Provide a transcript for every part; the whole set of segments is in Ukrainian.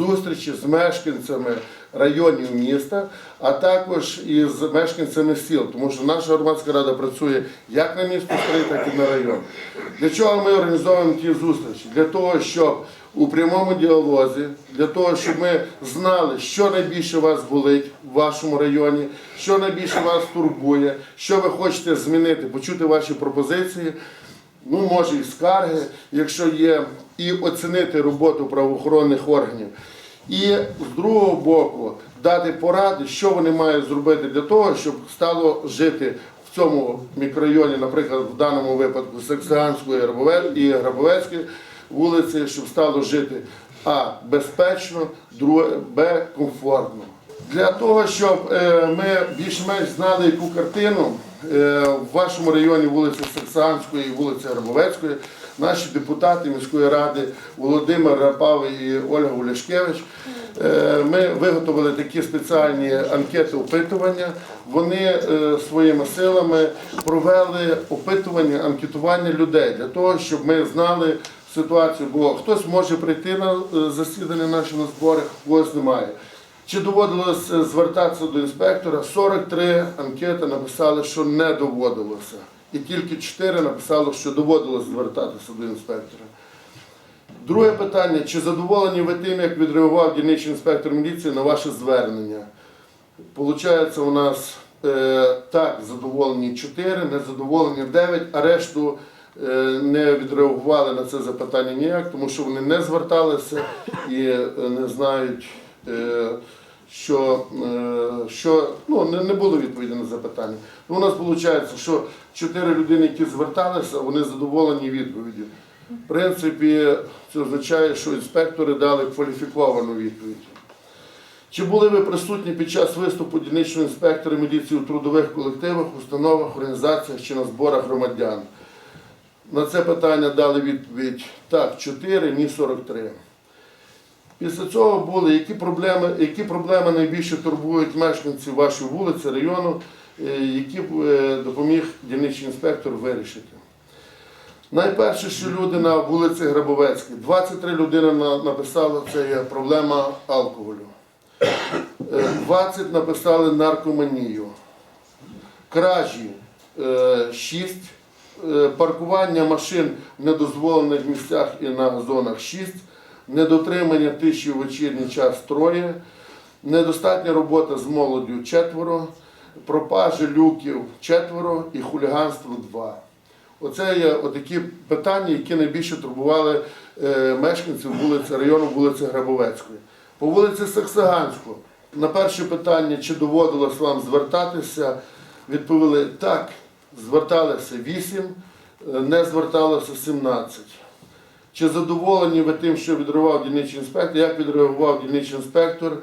зустрічі з мешканцями районів міста, а також і з мешканцями сіл, тому що наша громадська рада працює як на місто Стрий, так і на район. Для чого ми організовуємо ті зустрічі? Для того, щоб у прямому діалозі, для того, щоб ми знали, що найбільше вас болить в вашому районі, що найбільше вас турбує, що ви хочете змінити, почути ваші пропозиції ну може і скарги, якщо є, і оцінити роботу правоохоронних органів. І з другого боку дати поради, що вони мають зробити для того, щоб стало жити в цьому мікрорайоні, наприклад, в даному випадку Саксиганської і Грабовецької вулиці, щоб стало жити а безпечно, друге б комфортно. Для того, щоб е, ми більш-менш знали яку картину е, в вашому районі вулиці Саксанської і вулиці Грабовецької, наші депутати міської ради Володимир Рапавий і Ольга Уляшкевич, е, ми виготовили такі спеціальні анкети опитування. Вони своїми силами провели опитування, анкетування людей для того, щоб ми знали ситуацію, бо хтось може прийти на засідання наші на збори, когось немає. Чи доводилось е, звертатися до інспектора? 43 анкети написали, що не доводилося. І тільки 4 написали, що доводилось звертатися до інспектора. Друге питання: чи задоволені ви тим, як відреагував дільничний інспектор міліції на ваше звернення? Получається, у нас е, так, задоволені 4, незадоволені 9, а решту е, не відреагували на це запитання ніяк, тому що вони не зверталися і е, не знають, що, е, що ну, не, не було відповіді на запитання. Ну, у нас виходить, що 4 людини, які зверталися, вони задоволені відповіддю. В принципі, це означає, що інспектори дали кваліфіковану відповідь. Чи були ви присутні під час виступу дільничного інспектора міліції у трудових колективах, установах, організаціях чи на зборах громадян? На це питання дали відповідь так, 4, ні 43. Після цього були, які проблеми, які проблеми найбільше турбують мешканців вашої вулиці, району, е, які е, допоміг дільничний інспектор вирішити. Найперше, що люди на вулиці Грабовецькій, 23 людини на- написали, це є проблема алкоголю. Е, 20 написали наркоманію. Кражі 6. Паркування машин в недозволених місцях і на зонах 6. Недотримання тиші в вечірній час троє. Недостатня робота з молоддю четверо. Пропажі люків четверо і хуліганство два. Оце є такі питання, які найбільше турбували е, мешканців вулиці району вулиці Грабовецької. По вулиці Саксаганську. На перше питання, чи доводилось вам звертатися, відповіли так, зверталися 8, е, не зверталося 17. Чи задоволені ви тим, що відреагував дільничний інспектор? Як відреагував дільничний інспектор?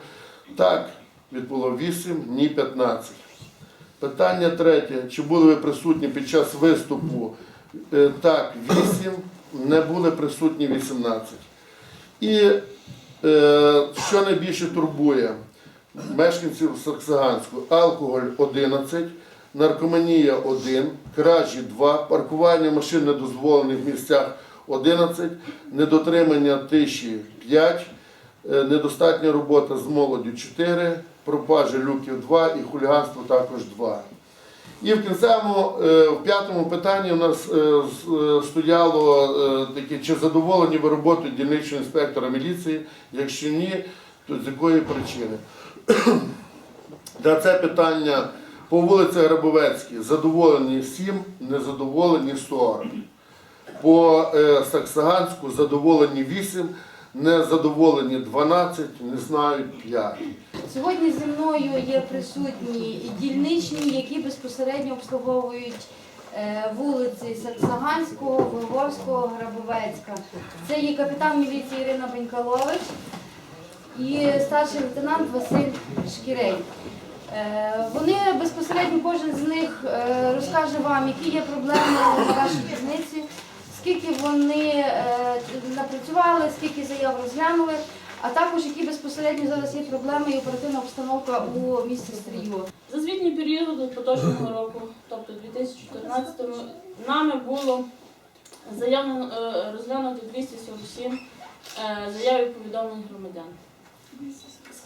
Так, відповіло 8, ні 15. Питання третє. Чи були ви присутні під час виступу? Е, Так, 8, не були присутні 18. І е, що найбільше турбує мешканців Саксаганську? Алкоголь 11, наркоманія 1, кражі 2, паркування машин в місцях 11, недотримання тиші 5, е, недостатня робота з молоддю 4, пропажі люків 2 і хуліганство також 2. І в кінцевому, е, в п'ятому питанні у нас е, стояло таке, чи задоволені ви роботою дільничного інспектора міліції, якщо ні, то з якої причини? На це питання по вулиці Грабовецькій задоволені 7, незадоволені 40. По е, Саксаганську задоволені 8, незадоволені 12, не знають 5. Сьогодні зі мною є присутні дільничні, які безпосередньо обслуговують е, вулиці Саксаганського, Волговського, Грабовецька. Це є капітан міліції Ірина Бенькалович і старший лейтенант Василь Шкірей. Е, Вони безпосередньо кожен з них розкаже вам, які є проблеми на вашій дільниці, скільки вони е, напрацювали, скільки заяв розглянули, а також які безпосередньо зараз є проблеми і оперативна обстановка у місті Стрію. За звітний період поточного року, тобто 2014 нами було заявлено е, розглянуто 247 е, заяв і повідомлень громадян.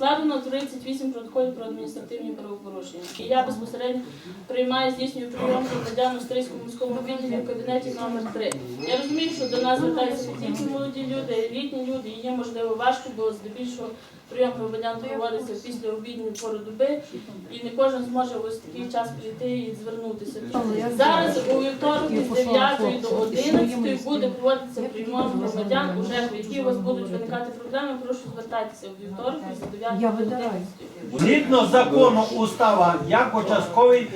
Складено 38 протоколів про адміністративні правопорушення. І я безпосередньо приймаю, здійснюю прийом громадян у Стрийському міському відділі в кабінеті номер 3 Я розумію, що до нас звертаються тільки молоді люди, літні люди, і є можливо важко, бо здебільшого прийом громадян проводиться після обідньої пори доби, і не кожен зможе в ось такий час прийти і звернутися. Зараз у вівторок з 9 до 11 буде проводитися прийом громадян у ЖЕКу, які у вас будуть виникати проблеми. Прошу звертайтеся у вівторок з 9 до 11. Згідно закону устава, як участковий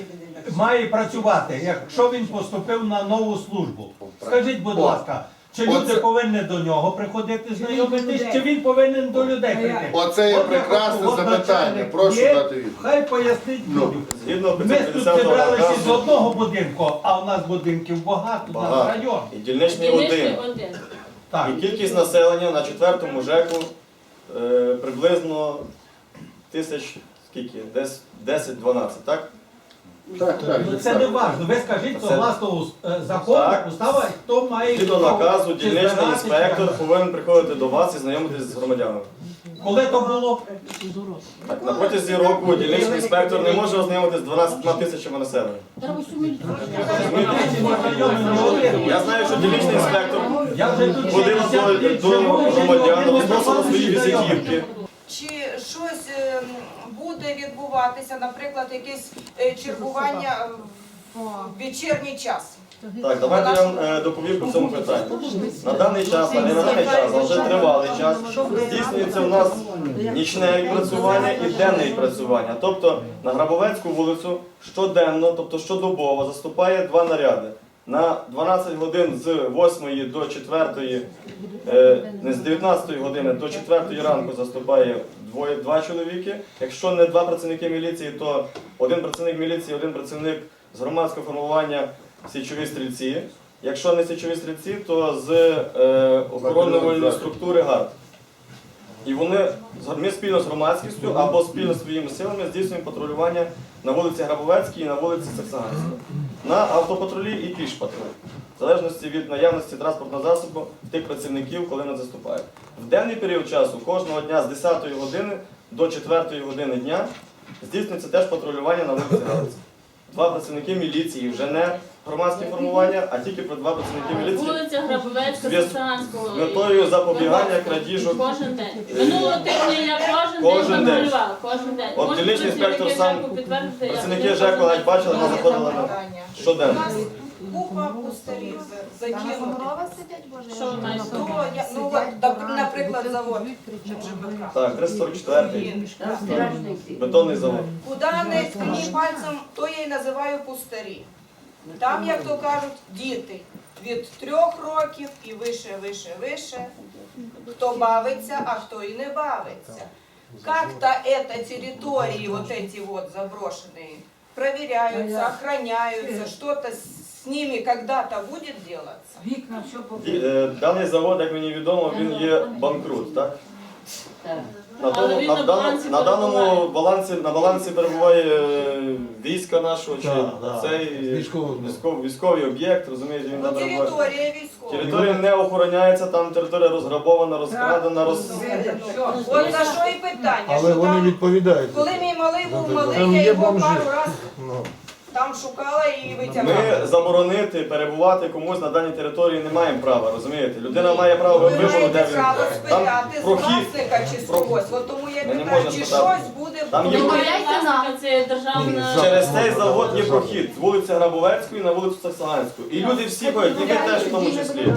має працювати, якщо він поступив на нову службу. Скажіть, будь ласка, чи люди Оце- повинні до нього приходити знайомитись, чи він повинен до людей прийти? Оце є От я прекрасне хочу, от запитання. начальник Прошу є, дати відповідь. Хай пояснить Ну. людям. Згідно Ми тут 550 зібралися з наказу, одного будинку, а в нас будинків багато, у нас Багато. район. і дільничний Дільничний один. один. Так. І кількість населення на четвертому ЖЕКу е, приблизно тисяч скільки? Десь 10-12, так? Так, так. Ну, Це не важливо. Ви скажіть, Це- согласно ус- е, закону, Так. устава, хто має Згідно право наказу, чи дільничний інспектор повинен приходити до вас і знайомитись з громадянами. Коли то було? Так, на протязі року дільничний інспектор не може ознайомитись з 12 тисячами населення. Я знаю, що дільничний інспектор Я вже тут ходив 60 до, літ до живу, і громадян, свої візитівки. Чи щось е, буде відбуватися, наприклад, якесь е, чергування е, в вечірній час? Так, давайте я вам е, доповім по цьому питанню. На даний час, а не на даний час, а вже тривалий час, здійснюється у нас нічне відпрацювання і денне відпрацювання. Тобто на Грабовецьку вулицю щоденно, тобто щодобово, заступає два наряди. На 12 годин з 8 до 4, е, не з 19 години до 4 ранку заступає двоє, два чоловіки. Якщо не два працівники міліції, то один працівник міліції, один працівник з громадського формування січові стрільці. Якщо не січові стрільці, то з е, охоронної структури ГАРД. І вони ми спільно з громадськістю або спільно зі своїми силами здійснюємо патрулювання на вулиці Грабовецькій і на вулиці Саксаганській. На автопатрулі і пішпатрулі. В залежності від наявності транспортного засобу тих працівників, коли вони заступають. В денний період часу кожного дня з 10 години до 4 години дня здійснюється теж патрулювання на вулиці Галиці. Два працівники міліції, вже не громадські формування, а тільки про два працівники міліції Вулиця Грабовецька, Зв'яз- з метою запобігання крадіжок. Кожен день. Минулого тижня я кожен, Кожен день день. патрулювала. Кожен день. От Можуть дільничний інспектор працівники сам- ЖЕКу підтвердити, я Працівники ходила ЖЕКу кожен навіть бачили, вона заходила на У щоденно. нас купа пустирів закинути. Що ви маєте? Ну, я, ну от, наприклад, завод ЖБК. Так, 344-й бетонний завод. Куди не ткні пальцем, то я й називаю пустирі. Там, як то кажуть, діти від трьох років і вище, вище, вище. Хто бавиться, а хто і не бавиться. Как-то это территории вот эти вот заброшенные проверяются, охраняются, что-то с ними когда-то будет делаться. Ді- е, Даний завод, як мені відомо, він є банкрут, так? На, тому, на, на даному, балансі на даному перебуває. балансі, на балансі перебуває е, війська нашого, чи Так, так. цей військовий, військовий об'єкт, розумієте, він Ну, там перебуває. територія військова. Територія не охороняється, там територія розграбована, розкрадена, роз... От на що і питання. Але що вони там, відповідають. коли мій малий був малий, Там я є його бомжі. пару раз Ну, там шукала і витягала. Ми заборонити перебувати комусь на даній території не маємо права, розумієте? Людина має право Ви вибору, де маєте він. право Там спитати з прохід. власника чи з Про- когось. От тому я Ми не питаю, можемо чи спитати. щось буде Там є- власника, це державна... Через цей завод є прохід з вулиці Грабовецької на вулицю Саксаганську. І люди всі ходять, і ви теж в тому числі.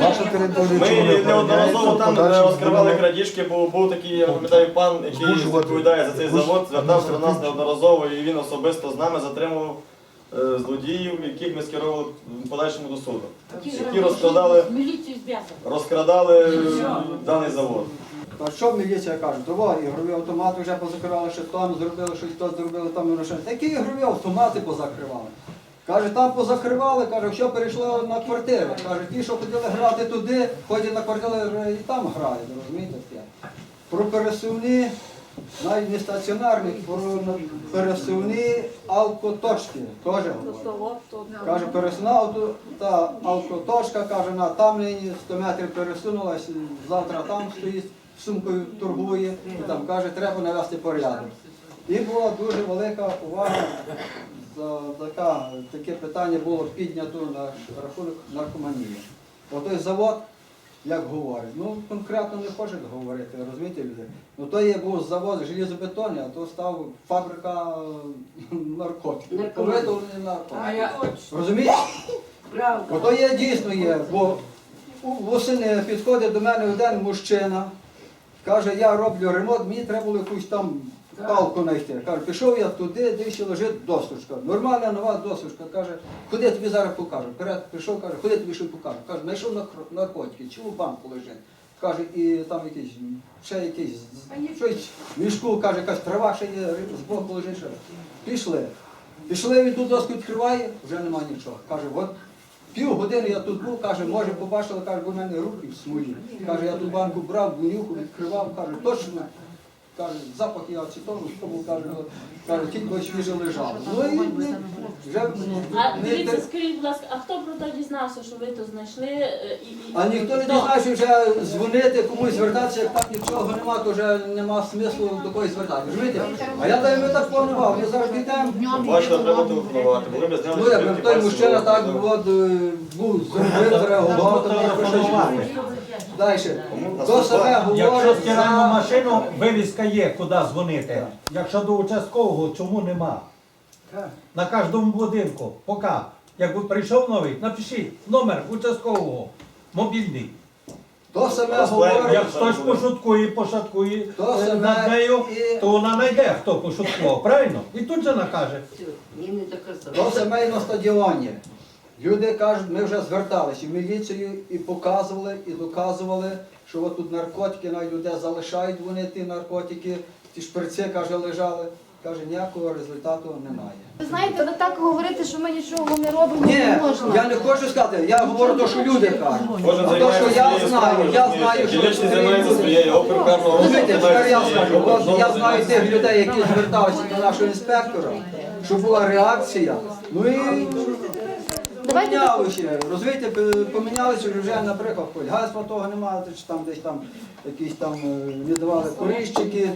Ваша територія Ми неодноразово там де розкривали крадіжки, бо був такий, я пам'ятаю, пан, який відповідає за цей завод, звертався до нас неодноразово, і він особисто з нами затримував злодіїв, яких ми скерували в подальшому до суду. Які розкрадали, розкрадали е, даний завод. А що міліція каже? Давай, ігрові автомати вже позакривали, що там зробили, щось то зробили, там лише. Такі ігрові автомати позакривали. Каже, там позакривали, каже, що перейшли на квартири. Каже, ті, що хотіли грати туди, ходять на квартири і там грають, розумієте? Про пересувні не стаціонарні, пересувні алкоточки. Теж. Каже, пересувна та алкоточка, каже, на там нині 100 метрів пересунулась, завтра там стоїть, сумкою торгує, і там каже, треба навести порядок. І була дуже велика увага, за така, таке питання було піднято на рахунок наркоманії. Отой завод, як говорить, ну конкретно не хочуть говорити, розумієте люди. Ну то є був завод железобетонний, а то став фабрика е, наркотиків. По виготовленню наркотиків. Розумієте? Ото є дійсно є, бо восени підходить до мене один мужчина, каже, я роблю ремонт, мені треба було якусь там палку знайти. Каже, пішов я туди, дивіться, лежить досточка. Нормальна нова досточка. Каже, куди тобі зараз покажу. Вперед пішов, каже, куди тобі що покажу. Каже, знайшов наркотики, чи у банку лежить. Каже, і там якийсь, ще якийсь, щось в мішку, каже, якась трава ще є, з боку лежить ще. Пішли. Пішли, він ту доску відкриває, вже нема нічого. Каже, от пів години я тут був, каже, може побачили, каже, бо в мене руки в смолі. Каже, я ту банку брав, бунюху відкривав, каже, точно. Каже, запах я ацетону, що був, каже, каже, тільки свіже лежало. Ну і не- вже А не дивіться, те- скажіть, будь ласка, а хто про те дізнався, що ви то знайшли? е, і- і- а ніхто не Хто? знає, вже дзвонити, комусь звертатися, як так нічого нема, то вже нема смислу до когось звертати. Розумієте? А я так, ми так планував, ми зараз підемо. Бачите, треба телефонувати. Вони б зняли Ну, той мужчина так от, е, був зробив, зреагував, то мені би щось було. Далі. То саме Якщо говорить стиральну за... машину, вивіска є, куди дзвонити. Якщо до участкового, чому нема? На кожному будинку, поки. Якби прийшов новий, напишіть номер участкового, мобільний. То саме Розклеїмо. говорить. Як хтось пошуткує, пошаткує То е, над нею, і- то вона знайде, хто пошуткував, правильно? І тут же накаже. То саме і на стадіоні. Люди кажуть, ми вже зверталися в міліцію і показували, і доказували, що от тут наркотики навіть людей залишають вони ті наркотики, ті шприци, каже, лежали. Каже, ніякого результату немає. Ви знаєте, ви так говорите, що ми нічого не робимо, Ні, не можна. я не хочу сказати, я говорю те, що люди кажуть. Кожен А то, займається що я своєю знаю, я знаю, що Дільничний це займається своєю, тепер я скажу, от я знаю тих людей, які зверталися до нашого інспектора, що була реакція. Ну і Давайте так. помінялися, розумієте, п- помінялися вже, наприклад, хульгайства того немає, чи там десь там якісь там е, не давали коріщики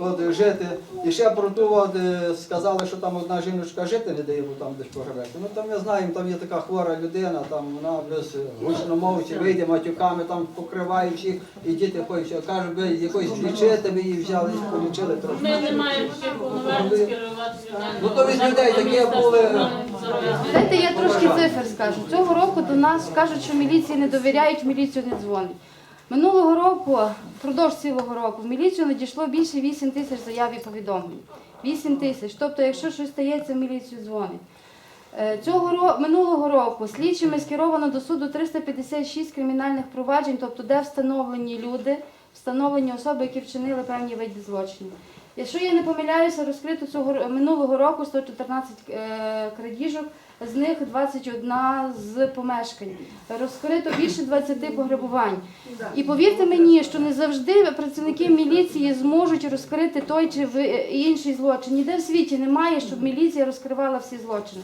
от, жити. І ще про ту от, е, сказали, що там одна жіночка жити не дає, бо там десь погребеться. Ну там я знаю, там є така хвора людина, там вона без гучномовці вийде матюками, там покриває всіх, і діти ходять, все, кажуть, ви якоїсь лічити, ви її взяли, полічили трохи. Ми не маємо таких повноважень скерувати. Ну, то від людей такі Міністерство були-. Знаєте, я трошки цифр скажу. Цього року до нас кажуть, що міліції не довіряють, в міліцію не дзвонять. Минулого року, впродовж цілого року, в міліцію надійшло більше 8 тисяч заяв і повідомлень. 8 тисяч. Тобто, якщо щось стається, в міліцію дзвонять. Е, Цього ро... минулого року слідчими скеровано до суду 356 кримінальних проваджень, тобто де встановлені люди, встановлені особи, які вчинили певні види злочинів. Якщо я не помиляюся, розкрито цього минулого року 114 е, крадіжок, з них 21 з помешкань. Розкрито більше 20 пограбувань. І повірте мені, що не завжди працівники міліції зможуть розкрити той чи інший злочин. Ніде в світі немає, щоб міліція розкривала всі злочини.